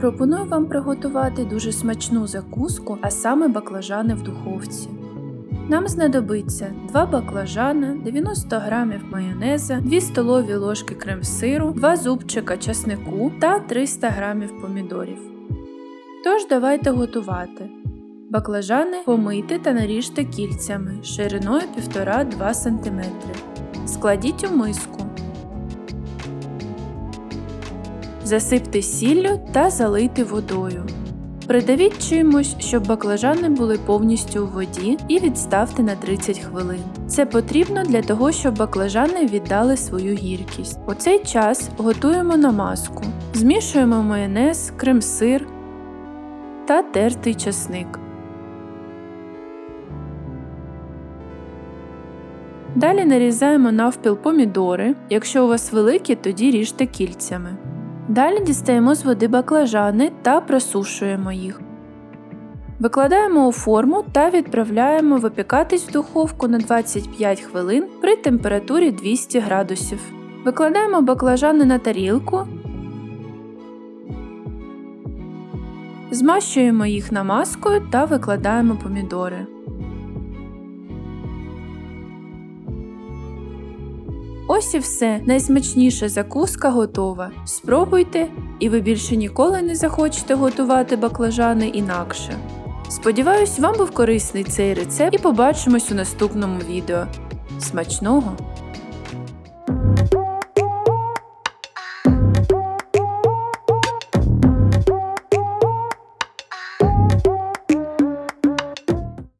Пропоную вам приготувати дуже смачну закуску, а саме баклажани в духовці. Нам знадобиться 2 баклажана, 90 г майонеза, 2 столові ложки крем-сиру, 2 зубчика часнику та 300 г помідорів. Тож давайте готувати. Баклажани помийте та наріжте кільцями шириною 1,5-2 см. Складіть у миску. Засипте сіллю та залийте водою. Придавіть щоб баклажани були повністю у воді, і відставте на 30 хвилин. Це потрібно для того, щоб баклажани віддали свою гіркість. У цей час готуємо намазку. Змішуємо майонез, крем-сир та тертий часник. Далі нарізаємо навпіл помідори. Якщо у вас великі, тоді ріжте кільцями. Далі дістаємо з води баклажани та просушуємо їх. Викладаємо у форму та відправляємо випікатись в духовку на 25 хвилин при температурі 200 градусів. Викладаємо баклажани на тарілку, змащуємо їх намазкою та викладаємо помідори. Ось і все. Найсмачніша закуска готова. Спробуйте, і ви більше ніколи не захочете готувати баклажани інакше. Сподіваюсь, вам був корисний цей рецепт і побачимось у наступному відео. Смачного!